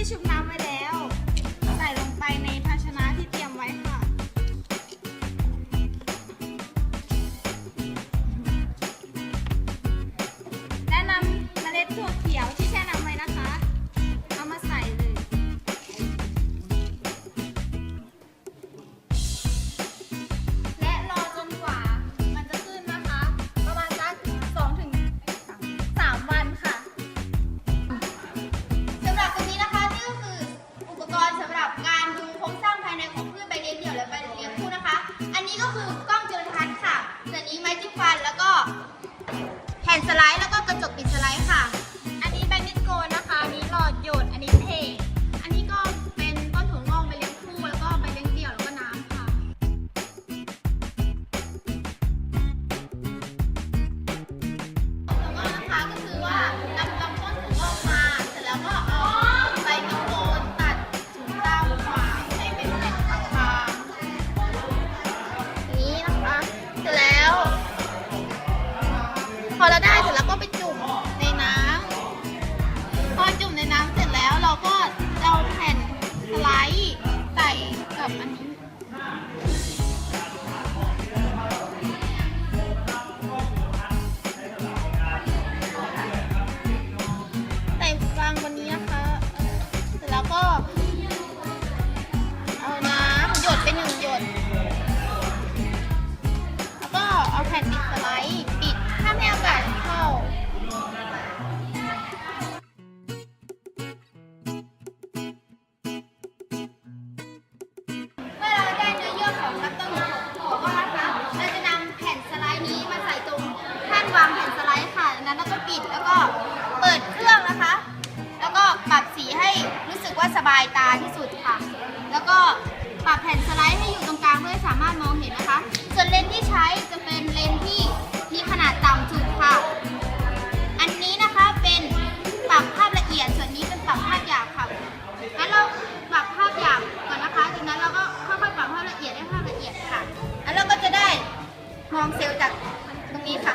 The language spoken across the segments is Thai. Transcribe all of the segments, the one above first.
ที่ชุบ ส่วนนี้ไม้จิ้มฟันแล้วก็แผ่นสไลด์แล้วก็กระจกปิดสไลด์ค่ะ นั้นเราก็ปิดแล้วก็เปิดเครื่องนะคะ แล้วก็ปรับสีให้รู้สึกว่าสบายตาที่สุดค่ะ แล้วก็ปรับแผ่นสไลด์ให้อยู่ตรงกลางเพื่อสามารถมองเห็นนะคะ ส่วนเลนส์ที่ใช้จะเป็นเลนส์ที่มีขนาดต่ำสุดค่ะ อันนี้นะคะเป็นปรับภาพละเอียด ส่วนนี้เป็นปรับภาพหยาบค่ะ งั้นเราปรับภาพหยาบก่อนนะคะจากนั้นเราก็ค่อยๆปรับภาพละเอียดให้ภาพละเอียดค่ะ แล้วเราก็จะได้มองเซลล์จากตรงนี้ค่ะ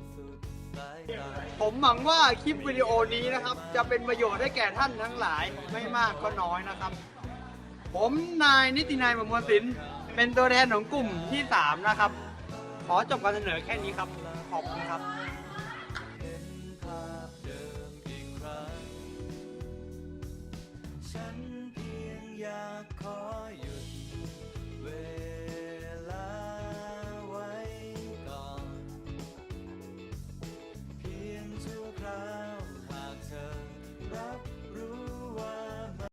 ผมหวังว่าคลิปวิดีโอนี้นะครับ จะเป็นประโยชน์ให้แก่ท่านทั้งหลายไม่มากก็น้อยนะครับ ผมนายนิตินายมมวลศิลป์เป็นตัวแทนของกลุ่มที่ 3 นะครับ ขอจบการเสนอแค่นี้ครับ ขอบคุณครับ